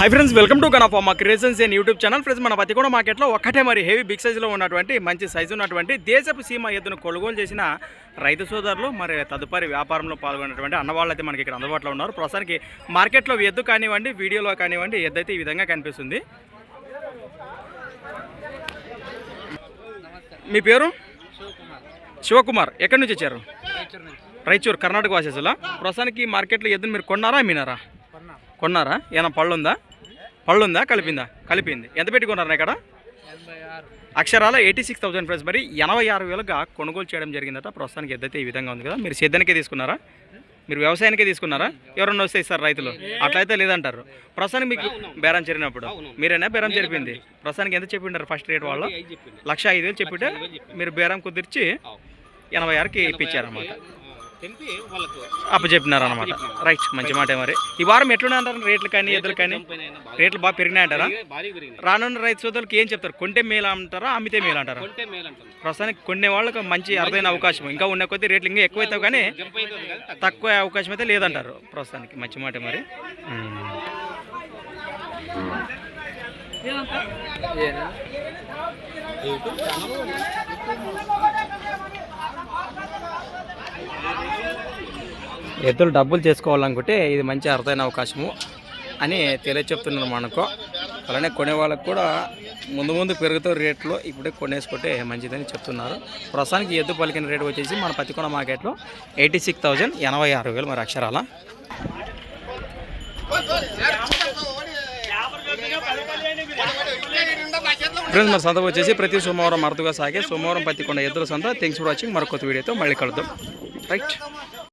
Hi friends welcome to Ganapamma creations and YouTube channel friends మన పతికొండ మార్కెట్లో ఒక్కటే మరి హెవీ బిగ్ సైజులో ఉన్నటువంటి మంచి సైజు ఉన్నటువంటి దేశపు సీమ ఎద్దును కొనుగోలు చేసిన రైతు సోదరులు మరి తదుపరి వ్యాపారంలో పాల్గొన్నటువంటి అన్నవాళ్ళు అయితే మనకి ఇక్కడ అందుబాటులో ఉన్నారు. ప్రస్తుతానికి మార్కెట్లో ఎద్దు కానివ్వండి వీడియోలో కానివ్వండి ఎద్దు అయితే ఈ విధంగా కనిపిస్తుంది. మీ పేరు? శివకుమార్. ఎక్కడి నుంచి వచ్చారు? రైచూర్ కర్ణాటక వాసేసులా. ప్రస్తుతానికి మార్కెట్లో ఎద్దును మీరు కొన్నారా అమ్మినారా? కొన్నారా? ఏమైనా పళ్ళు ఉందా పళ్ళు ఉందా కలిపిందా? కలిపింది. ఎంత పెట్టి కొన్నారా ఇక్కడ? అక్షరాల ఎయిటీ సిక్స్ థౌసండ్ ప్రైస్ మరి ఎనభై ఆరు వేలుగా కొనుగోలు చేయడం జరిగిందట. ప్రస్తుతానికి ఎద్దైతే ఈ విధంగా ఉంది కదా. మీరు సేద్యానికే తీసుకున్నారా? మీరు వ్యవసాయానికే తీసుకున్నారా? ఎవరన్నా వస్తే ఇస్తారు రైతులు. అట్లయితే లేదంటారు. ప్రస్తుతానికి మీకు బేరం చేరినప్పుడు మీరేనా? బేరం జరిపింది. ప్రస్తుతానికి ఎంత చెప్పిండారు ఫస్ట్ రేట్ వాళ్ళు? లక్ష ఐదు వేలు చెప్పింటే మీరు బేరం కుదిర్చి ఎనభై ఆరుకి ఇప్పించారన్నమాట. తెలిపి వాళ్ళకు అప్పు చెప్పినారు అనమాట రైట్ మంచి మాట మరి. ఈ వారం ఎట్లున్నాయి అంటారు రేట్లు కానీ? ఎదురు కానీ రేట్లు బాగా పెరిగినాయి అంటారా రానున్న రైతు సోదరులకి ఏం చెప్తారు? కొంటే మేలు అంటారా? అమ్మితే మేలు అంటారా? కొంటే మేలు అంటాం ప్రస్తుతానికి కొనే వాళ్ళకి మంచి అరుదైన అవకాశం. ఇంకా ఉన్న కొద్ది రేట్లు ఇంకా ఎక్కువ అవుతావు కానీ. తక్కువ. అవకాశం అయితే లేదంటారు ప్రస్తుతానికి. మంచి మాట మరి. ఎద్దులు డబ్బులు చేసుకోవాలనుకుంటే ఇది మంచి అరుదైన అవకాశము అని తెలియచెప్తున్నాను మనకు. అలానే కొనే వాళ్ళకు కూడా ముందు ముందు పెరుగుతూ రేట్లు ఇప్పుడే కొనేసుకుంటే మంచిదని చెప్తున్నారు. ప్రస్తుతానికి ఎద్దు పలికిన రేటు వచ్చేసి మన పత్తికొండ మార్కెట్లో ఎయిటీ సిక్స్ థౌజండ్ ఎనభై ఆరు వేలు మరి అక్షరాల. ఫ్రెండ్స్ మరి సంత వచ్చేసి ప్రతి సోమవారం అరుదుగా సాగే సోమవారం పత్తికొండ ఎద్దుల సంత. థింగ్స్ ఫర్ వాచింగ్ మరొక వీడియోతో మళ్ళీ కలుద్దాం. రైట్